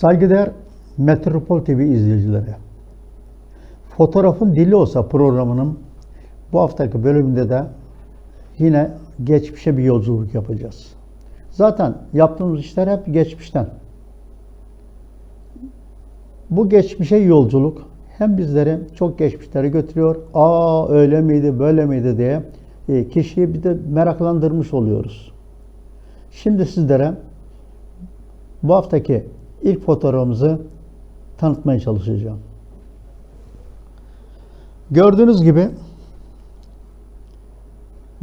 Saygıdeğer Metropol TV izleyicileri. Fotoğrafın dili olsa programının bu haftaki bölümünde de yine geçmişe bir yolculuk yapacağız. Zaten yaptığımız işler hep geçmişten. Bu geçmişe yolculuk hem bizleri çok geçmişlere götürüyor. Aa öyle miydi, böyle miydi diye e, kişiyi bir de meraklandırmış oluyoruz. Şimdi sizlere bu haftaki ilk fotoğrafımızı tanıtmaya çalışacağım. Gördüğünüz gibi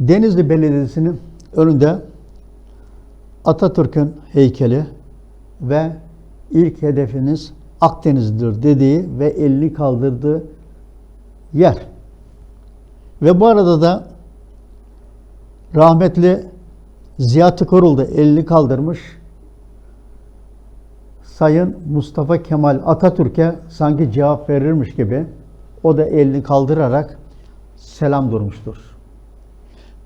Denizli Belediyesi'nin önünde Atatürk'ün heykeli ve ilk hedefiniz Akdeniz'dir dediği ve elini kaldırdığı yer. Ve bu arada da rahmetli Ziya Tıkırıl da elini kaldırmış. Sayın Mustafa Kemal Atatürk'e sanki cevap verirmiş gibi o da elini kaldırarak selam durmuştur.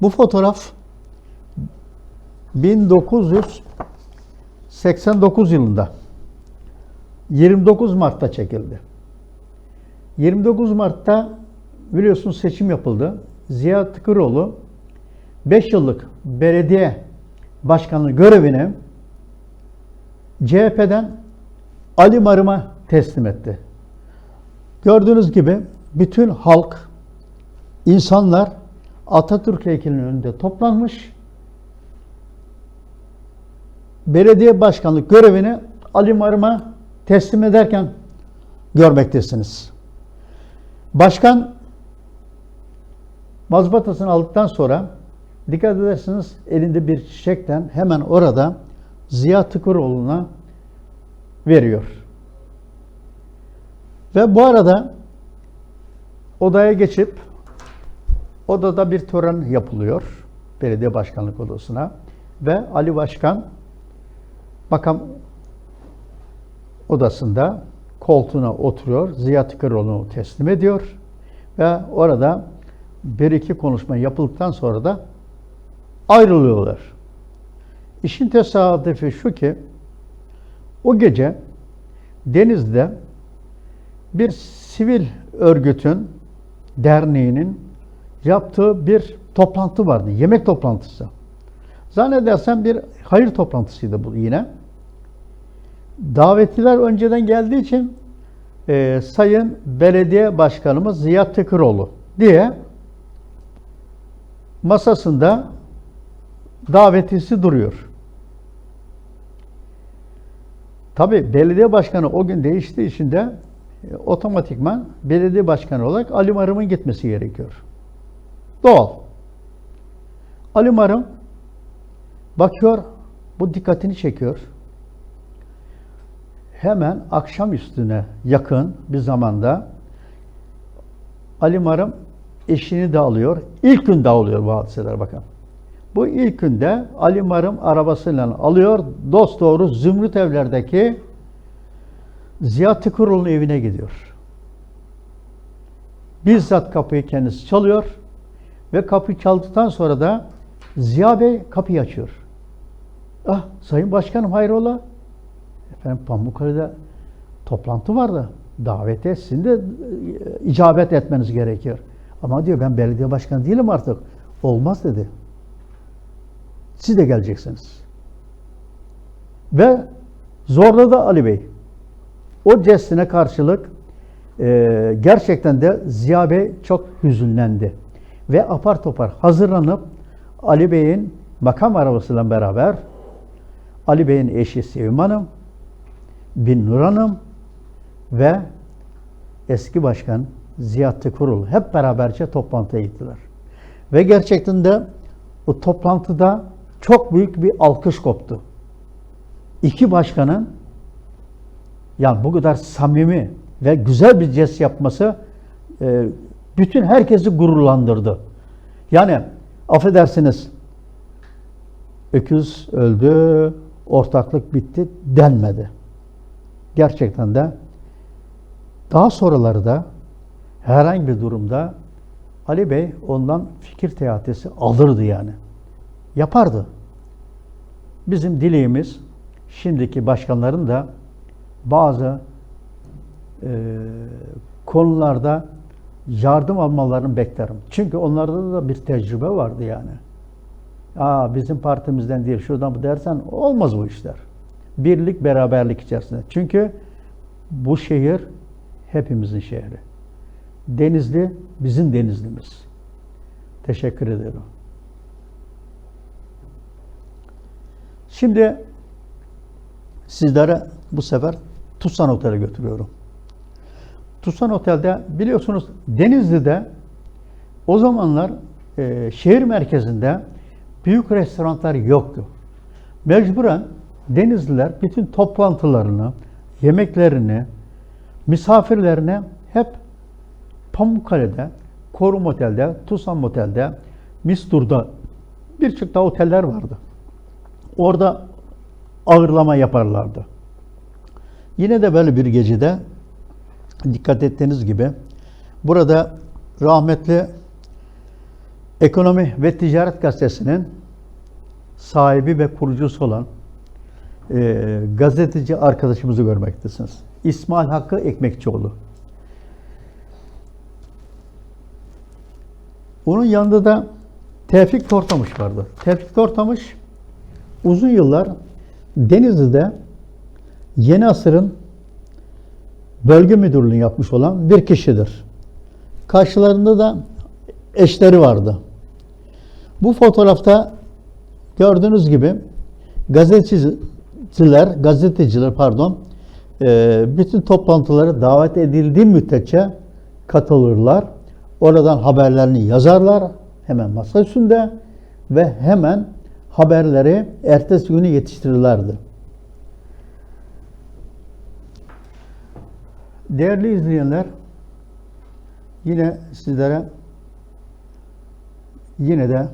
Bu fotoğraf 1989 yılında 29 Mart'ta çekildi. 29 Mart'ta biliyorsunuz seçim yapıldı. Ziya Tıkıroğlu 5 yıllık belediye başkanlığı görevini CHP'den Ali Marım'a teslim etti. Gördüğünüz gibi bütün halk, insanlar Atatürk heykelinin önünde toplanmış. Belediye başkanlık görevini Ali Marım'a teslim ederken görmektesiniz. Başkan mazbatasını aldıktan sonra dikkat ederseniz elinde bir çiçekten hemen orada Ziya Tıkıroğlu'na veriyor. Ve bu arada odaya geçip odada bir tören yapılıyor belediye başkanlık odasına ve Ali Başkan makam odasında koltuğuna oturuyor. Ziya Tıkıroğlu'nu teslim ediyor ve orada bir iki konuşma yapıldıktan sonra da ayrılıyorlar. İşin tesadüfi şu ki o gece Deniz'de bir sivil örgütün derneğinin yaptığı bir toplantı vardı. Yemek toplantısı. Zannedersem bir hayır toplantısıydı bu yine. Davetliler önceden geldiği için e, Sayın Belediye Başkanımız Ziya Tıkıroğlu diye masasında davetisi duruyor. Tabi belediye başkanı o gün değiştiği için de e, otomatikman belediye başkanı olarak Ali Marım'ın gitmesi gerekiyor. Doğal. Ali Marım bakıyor, bu dikkatini çekiyor. Hemen akşam üstüne yakın bir zamanda Ali Marım eşini de alıyor. İlk gün dağılıyor bu hadiseler bakın. Bu ilk günde Ali Marım arabasıyla alıyor. Dost doğru Zümrüt evlerdeki Ziya Tıkıroğlu'nun evine gidiyor. Bizzat kapıyı kendisi çalıyor ve kapıyı çaldıktan sonra da Ziya Bey kapıyı açıyor. Ah Sayın Başkanım hayrola? Efendim Pamukkale'de toplantı vardı. Davete sizin de e, icabet etmeniz gerekiyor. Ama diyor ben belediye başkanı değilim artık. Olmaz dedi. Siz de geleceksiniz. Ve zorladı Ali Bey. O jestine karşılık e, gerçekten de Ziya Bey çok hüzünlendi. Ve apar topar hazırlanıp Ali Bey'in makam arabasıyla beraber Ali Bey'in eşi Sevim Hanım, Bin Nur Hanım ve eski başkan Ziya Tıkurul hep beraberce toplantıya gittiler. Ve gerçekten de o toplantıda çok büyük bir alkış koptu. İki başkanın yani bu kadar samimi ve güzel bir jest yapması e, bütün herkesi gururlandırdı. Yani affedersiniz öküz öldü, ortaklık bitti denmedi. Gerçekten de daha sonraları da herhangi bir durumda Ali Bey ondan fikir teatisi alırdı yani. Yapardı. Bizim dileğimiz şimdiki başkanların da bazı e, konularda yardım almalarını beklerim. Çünkü onlarda da bir tecrübe vardı yani. Aa bizim partimizden değil şuradan bu dersen olmaz bu işler. Birlik beraberlik içerisinde. Çünkü bu şehir hepimizin şehri. Denizli bizim Denizlimiz. Teşekkür ederim. Şimdi sizlere bu sefer Tusan Otel'e götürüyorum. Tusan Otel'de biliyorsunuz Denizli'de o zamanlar e, şehir merkezinde büyük restoranlar yoktu. Mecburen Denizliler bütün toplantılarını, yemeklerini, misafirlerine hep Pamukkale'de, Korum Otel'de, Tusan Otel'de, Mistur'da birçok da oteller vardı. Orada ağırlama yaparlardı. Yine de böyle bir gecede dikkat ettiğiniz gibi burada rahmetli Ekonomi ve Ticaret Gazetesi'nin sahibi ve kurucusu olan e, gazeteci arkadaşımızı görmektesiniz. İsmail Hakkı Ekmekçioğlu. Onun yanında da Tevfik Tortamış vardı. Tevfik Tortamış uzun yıllar Denizli'de Yeni Asır'ın bölge müdürlüğünü yapmış olan bir kişidir. Karşılarında da eşleri vardı. Bu fotoğrafta gördüğünüz gibi gazeteciler, gazeteciler pardon, e, bütün toplantılara davet edildiği müddetçe katılırlar. Oradan haberlerini yazarlar hemen masa üstünde ve hemen haberleri ertesi günü yetiştirirlerdi. Değerli izleyenler, yine sizlere yine de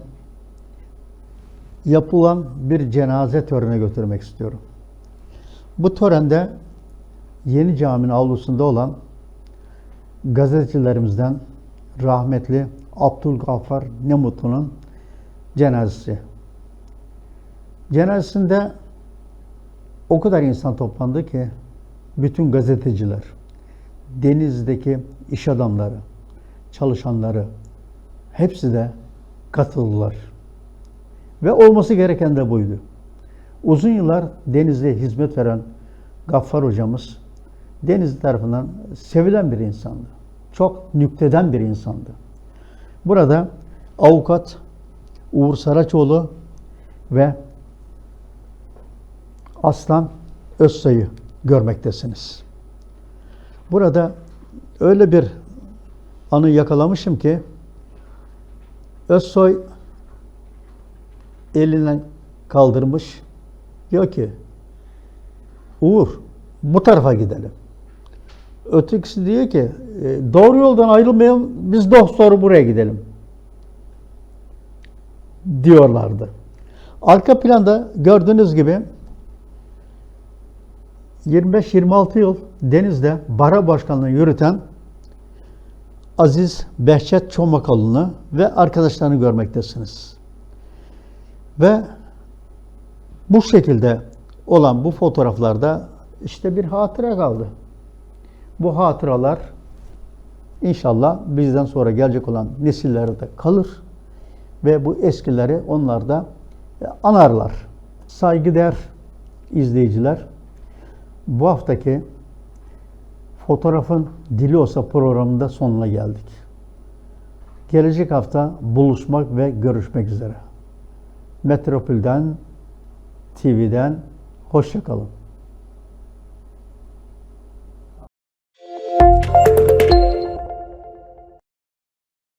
yapılan bir cenaze törene götürmek istiyorum. Bu törende Yeni Cami'nin avlusunda olan gazetecilerimizden rahmetli Abdülgaffar Nemutlu'nun cenazesi. Cenazesinde o kadar insan toplandı ki bütün gazeteciler, Deniz'deki iş adamları, çalışanları hepsi de katıldılar. Ve olması gereken de buydu. Uzun yıllar Deniz'de hizmet veren Gaffar hocamız Deniz tarafından sevilen bir insandı. Çok nükteden bir insandı. Burada avukat Uğur Saraçoğlu ve Aslan Özsay'ı görmektesiniz. Burada öyle bir anı yakalamışım ki Özsoy elinden kaldırmış. Diyor ki Uğur bu tarafa gidelim. Ötekisi diyor ki "E, doğru yoldan ayrılmayalım biz dostları buraya gidelim. Diyorlardı. Arka planda gördüğünüz gibi 25-26 yıl Deniz'de bara başkanlığı yürüten Aziz Behçet Çomakalı'nı ve arkadaşlarını görmektesiniz. Ve bu şekilde olan bu fotoğraflarda işte bir hatıra kaldı. Bu hatıralar inşallah bizden sonra gelecek olan nesillere de kalır ve bu eskileri onlar da anarlar. Saygıdeğer izleyiciler, bu haftaki Fotoğrafın Dili Olsa programında sonuna geldik. Gelecek hafta buluşmak ve görüşmek üzere. Metropol'den, TV'den hoşçakalın.